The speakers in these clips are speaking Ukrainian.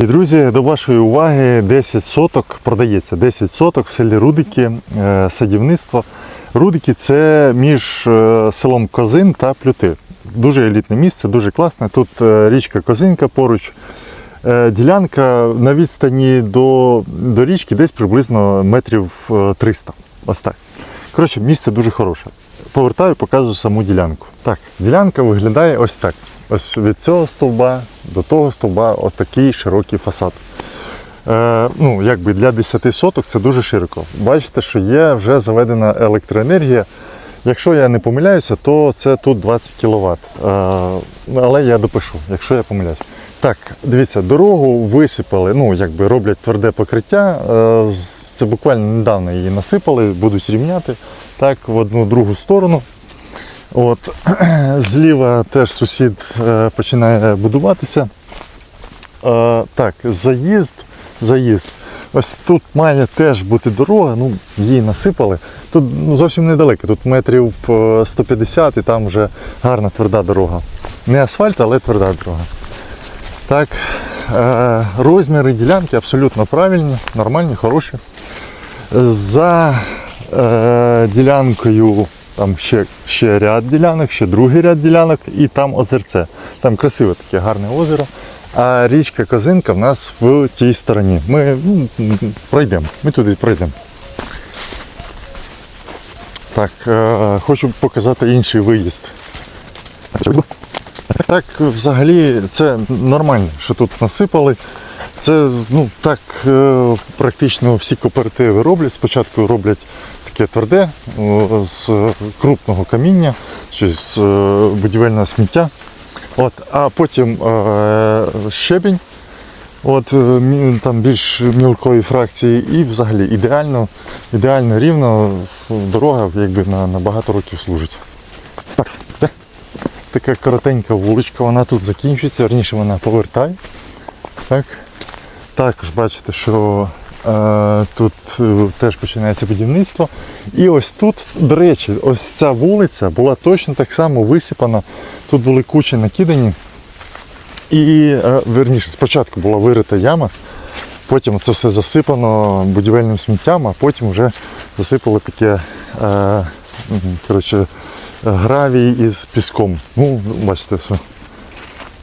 І, друзі, до вашої уваги 10 соток продається. 10 соток в селі Рудики, е, садівництво. Рудики це між е, селом Козин та Плюти. Дуже елітне місце, дуже класне. Тут е, річка Козинка поруч. Ділянка на відстані до, до річки десь приблизно метрів е, 300. Ось так. Коротше, місце дуже хороше. Повертаю, показую саму ділянку. Так, ділянка виглядає ось так. Ось від цього стовба до того стовба отакий широкий фасад. Е, ну, якби для 10 соток це дуже широко. Бачите, що є вже заведена електроенергія. Якщо я не помиляюся, то це тут 20 кВт. Е, але я допишу, якщо я помиляюсь. Так, дивіться, дорогу висипали, ну якби роблять тверде покриття. Е, це буквально недавно її насипали, будуть рівняти так, в одну другу сторону. От, зліва теж сусід е, починає будуватися. Е, так, заїзд, заїзд. Ось тут має теж бути дорога, ну, її насипали. Тут ну, зовсім недалеко, тут метрів е, 150 і там вже гарна тверда дорога. Не асфальт, але тверда дорога. Так, е, розміри ділянки абсолютно правильні, нормальні, хороші. За е, ділянкою там ще, ще ряд ділянок, ще другий ряд ділянок і там озерце. Там красиве таке гарне озеро. А річка Козинка в нас в тій стороні. Ми ну, пройдемо, ми туди пройдемо. Так, е, хочу показати інший виїзд. Так, взагалі, це нормально, що тут насипали. Це ну, так е, практично всі кооперативи роблять. Спочатку роблять таке тверде з крупного каміння чи з е, будівельного сміття. От, а потім е, щебінь, от, е, там більш мілкої фракції, і взагалі ідеально, ідеально рівно дорога якби на, на багато років служить. Так, це така коротенька вуличка, вона тут закінчується, верніше вона повертає. Так. Також бачите, що е, тут е, теж починається будівництво. І ось тут, до речі, ось ця вулиця була точно так само висипана. Тут були кучі накидані. І е, верніше, спочатку була вирита яма, потім це все засипано будівельним сміттям, а потім вже засипали таке е, коротше, гравій із піском. Ну, бачите, все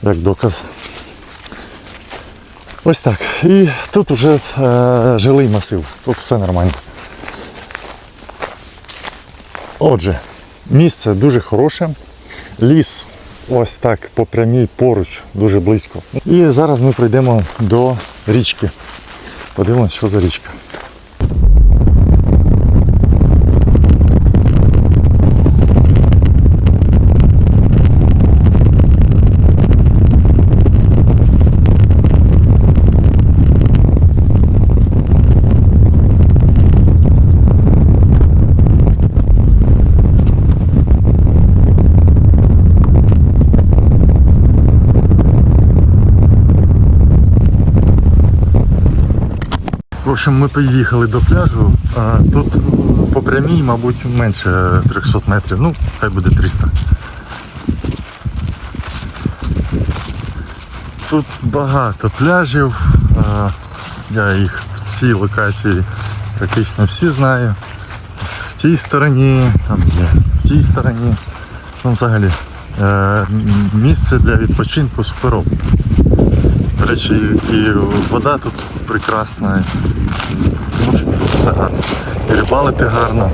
як доказ. Ось так. І тут вже е, жилий масив. Тут все нормально. Отже, місце дуже хороше. Ліс ось так по прямій поруч, дуже близько. І зараз ми прийдемо до річки. Подивимось, що за річка. В общем, ми поїхали до пляжу. Тут по прямій, мабуть, менше 300 метрів. Ну, хай буде 300. Тут багато пляжів. Я їх в цій локації практично всі знаю. В тій стороні, там є, в тій стороні. Ну, взагалі, е, місце для відпочинку суперове. До речі, і вода тут прекрасна. В общем, тут все гарно. І рибалити гарно.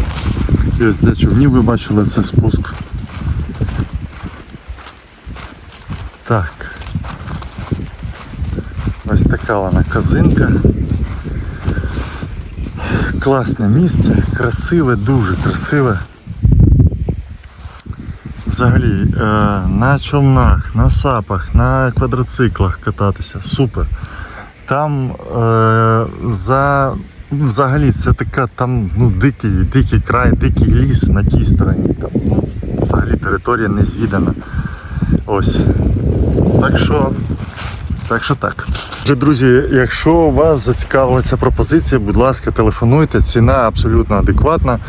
І ось для човнів ви бачили це спуск. Так. Ось така вона казинка. Класне місце, красиве, дуже красиве. Взагалі, е, на човнах, на сапах, на квадроциклах кататися. Супер. Там е, за взагалі це така там ну, дикий, дикий край, дикий ліс на тій стороні. Там, ну, взагалі територія незвідана. Ось. Так що, так що так. Отже, друзі, якщо вас зацікавила ця пропозиція, будь ласка, телефонуйте. Ціна абсолютно адекватна.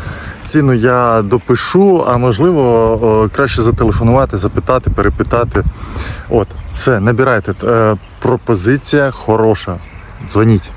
Ціну я допишу, а можливо краще зателефонувати, запитати, перепитати. От, все, набирайте. Е, пропозиція хороша. Дзвоніть.